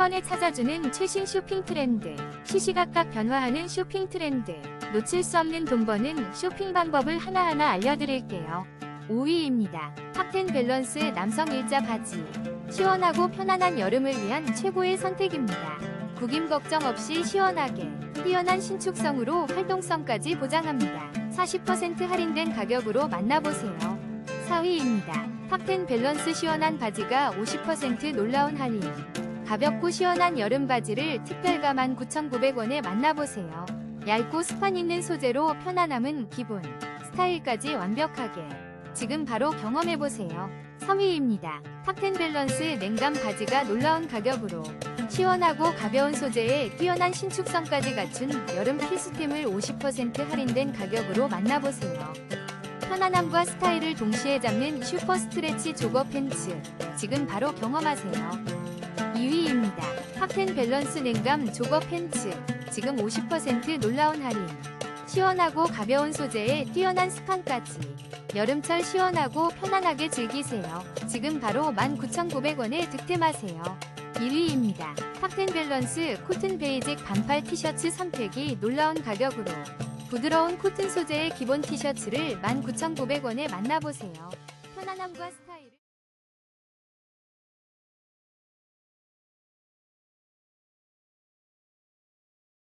번에 찾아주는 최신 쇼핑 트렌드, 시시각각 변화하는 쇼핑 트렌드, 놓칠 수 없는 돈 버는 쇼핑 방법을 하나하나 알려드릴게요. 5위입니다. 탑텐 밸런스 남성 일자 바지. 시원하고 편안한 여름을 위한 최고의 선택입니다. 구김 걱정 없이 시원하게, 뛰어난 신축성으로 활동성까지 보장합니다. 40% 할인된 가격으로 만나보세요. 4위입니다. 탑텐 밸런스 시원한 바지가 50% 놀라운 할인. 가볍고 시원한 여름 바지를 특별가 19,900원에 만나보세요. 얇고 스판 있는 소재로 편안함은 기본, 스타일까지 완벽하게. 지금 바로 경험해보세요. 3위입니다. 탑텐 밸런스 냉감 바지가 놀라운 가격으로 시원하고 가벼운 소재에 뛰어난 신축성까지 갖춘 여름 필수템을 50% 할인된 가격으로 만나보세요. 편안함과 스타일을 동시에 잡는 슈퍼 스트레치 조거 팬츠. 지금 바로 경험하세요. 2위입니다. 탑텐 밸런스 냉감 조거 팬츠. 지금 50% 놀라운 할인. 시원하고 가벼운 소재에 뛰어난 스판까지. 여름철 시원하고 편안하게 즐기세요. 지금 바로 19,900원에 득템하세요. 1위입니다. 탑텐 밸런스 코튼 베이직 반팔 티셔츠 선택이 놀라운 가격으로 부드러운 코튼 소재의 기본 티셔츠를 19,900원에 만나보세요. 편안함과 스타일을